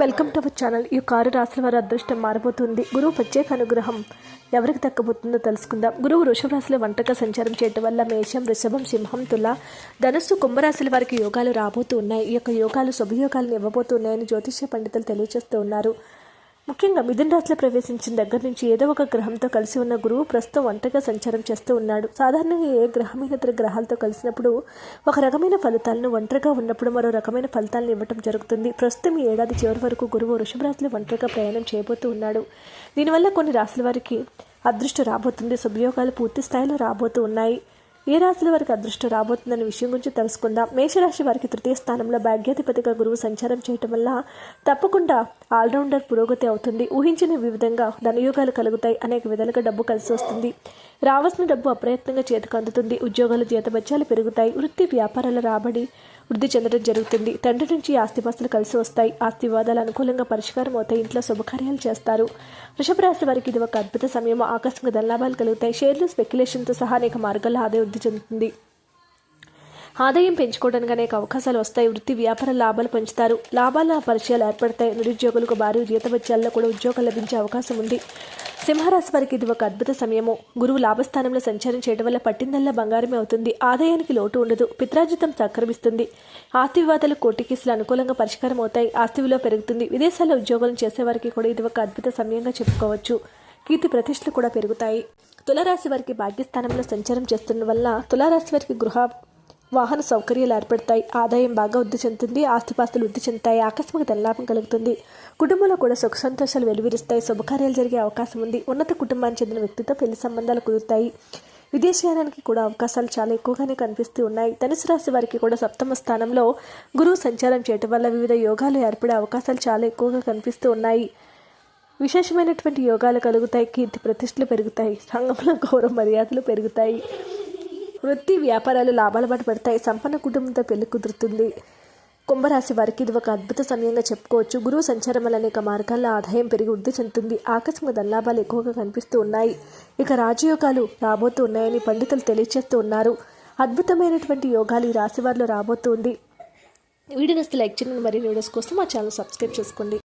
Welcome to our channel ఈ కారు రాసిన వారి అదృష్టం మారబోతుంది. గురువు ప్రత్యేక అనుగ్రహం ఎవరికి దక్కబోతుందో తెలుసుకుందాం. గురువు వృషభ వంటక సంచారం చేయడం వల్ల మేషం వృషభం సింహం తుల ధనస్సు కుంభరాశుల వారికి యోగాలు రాబోతూ ఉన్నాయి. ఈ యొక్క యోగాలు శుభయోగాలను ఇవ్వబోతున్నాయని జ్యోతిష్య పండితులు తెలియజేస్తూ ఉన్నారు. ముఖ్యంగా మిథున్ రాశిలో ప్రవేశించిన దగ్గర నుంచి ఏదో ఒక గ్రహంతో కలిసి ఉన్న గురువు ప్రస్తుతం ఒంటరిగా సంచారం చేస్తూ ఉన్నాడు. సాధారణంగా ఏ గ్రహమైన ఇతర గ్రహాలతో కలిసినప్పుడు ఒక రకమైన ఫలితాలను ఒంటరిగా ఉన్నప్పుడు మరో రకమైన ఫలితాలను ఇవ్వడం జరుగుతుంది. ప్రస్తుతం ఈ ఏడాది చివరి వరకు గురువు వృషభ రాశిలో ఒంటరిగా ప్రయాణం చేయబోతూ ఉన్నాడు. దీనివల్ల కొన్ని రాశుల వారికి అదృష్టం రాబోతుంది. శుభయోగాలు పూర్తి స్థాయిలో రాబోతూ ఉన్నాయి. ఏ రాశుల వారికి అదృష్టం రాబోతుందనే విషయం గురించి తెలుసుకుందాం. మేషరాశి వారికి తృతీయ స్థానంలో భాగ్యాధిపతిగా గురువు సంచారం చేయటం వల్ల తప్పకుండా ఆల్రౌండర్ పురోగతి అవుతుంది. ఊహించిన విధంగా ధనయోగాలు కలుగుతాయి. అనేక విధాలుగా డబ్బు కలిసి వస్తుంది. రావాల్సిన డబ్బు అప్రయత్నంగా చేతికి అందుతుంది. ఉద్యోగాలు జీతభత్యాలు పెరుగుతాయి. వృత్తి వ్యాపారాల రాబడి వృద్ధి చెందడం జరుగుతుంది. తండ్రి నుంచి ఆస్తిపాస్తులు కలిసి వస్తాయి. ఆస్తి వివాదాలు అనుకూలంగా పరిష్కారం అవుతాయి. ఇంట్లో శుభకార్యాలు చేస్తారు. వృషభ రాశి వారికి ఇది ఒక అద్భుత సమయం. ఆకస్మిక ధనలాభాలు కలుగుతాయి. షేర్లు స్పెక్యులేషన్తో సహా అనేక మార్గాల్లో ఆదాయం వృద్ధి చెందుతుంది. ఆదాయం పెంచుకోవడానికి అనేక అవకాశాలు వస్తాయి. వృత్తి వ్యాపార లాభాలు పెంచుతారు. లాభాల పరిచయాలు ఏర్పడతాయి. నిరుద్యోగులకు భారీ జీతబత్యాల్లో కూడా ఉద్యోగం లభించే అవకాశం ఉంది. సింహరాశి వారికి ఇది ఒక అద్భుత సమయము. గురువు లాభస్థానంలో సంచారం చేయడం వల్ల పట్టిందల్లా బంగారమే అవుతుంది. ఆదాయానికి లోటు ఉండదు. పిత్రాజితం సక్రమిస్తుంది ఆస్తి వివాదాలు కోర్టు కేసులు అనుకూలంగా పరిష్కారం అవుతాయి. ఆస్తి విలువ పెరుగుతుంది. విదేశాల్లో ఉద్యోగాలు చేసేవారికి కూడా ఇది ఒక అద్భుత సమయంగా చెప్పుకోవచ్చు. కీర్తి ప్రతిష్టలు కూడా పెరుగుతాయి. తులారాశి వారికి భాగ్యస్థానంలో సంచారం చేస్తున్న వల్ల తులారాశి వారికి గృహ వాహన సౌకర్యాలు ఏర్పడతాయి. ఆదాయం బాగా వృద్ధి చెందుతుంది. ఆస్తిపాస్తులు వృద్ధి చెందుతాయి. ఆకస్మిక ధనలాభం కలుగుతుంది. కుటుంబంలో కూడా సుఖ సంతోషాలు వెలువరిస్తాయి. శుభకార్యాలు జరిగే అవకాశం ఉంది. ఉన్నత కుటుంబానికి చెందిన వ్యక్తితో పెళ్ళి సంబంధాలు కుదురుతాయి. విదేశయానానికి కూడా అవకాశాలు చాలా ఎక్కువగానే కనిపిస్తూ ఉన్నాయి. ధనుసు రాశి వారికి కూడా సప్తమ స్థానంలో గురువు సంచారం చేయటం వల్ల వివిధ యోగాలు ఏర్పడే అవకాశాలు చాలా ఎక్కువగా కనిపిస్తూ ఉన్నాయి. విశేషమైనటువంటి యోగాలు కలుగుతాయి. కీర్తి ప్రతిష్టలు పెరుగుతాయి. సంఘంలో గౌరవ మర్యాదలు పెరుగుతాయి. వృత్తి వ్యాపారాలు లాభాల బాట పడతాయి. సంపన్న కుటుంబంతో పెళ్ళి కుదురుతుంది. కుంభరాశి వారికి ఇది ఒక అద్భుత సమయంగా చెప్పుకోవచ్చు. గురువు సంచారం వల్ల అనేక మార్గాల్లో ఆదాయం పెరిగి వృద్ధి చెందుతుంది. ఆకస్మిక ధనలాభాలు ఎక్కువగా కనిపిస్తూ ఉన్నాయి. ఇక రాజయోగాలు రాబోతూ ఉన్నాయని పండితులు తెలియజేస్తూ ఉన్నారు. అద్భుతమైనటువంటి యోగాలు ఈ రాశి వారిలో రాబోతుంది వీడియో నస్తే లైక్ చేయండి. మరిన్ని వీడియోస్ కోసం మా ఛానల్ సబ్స్క్రైబ్ చేసుకోండి.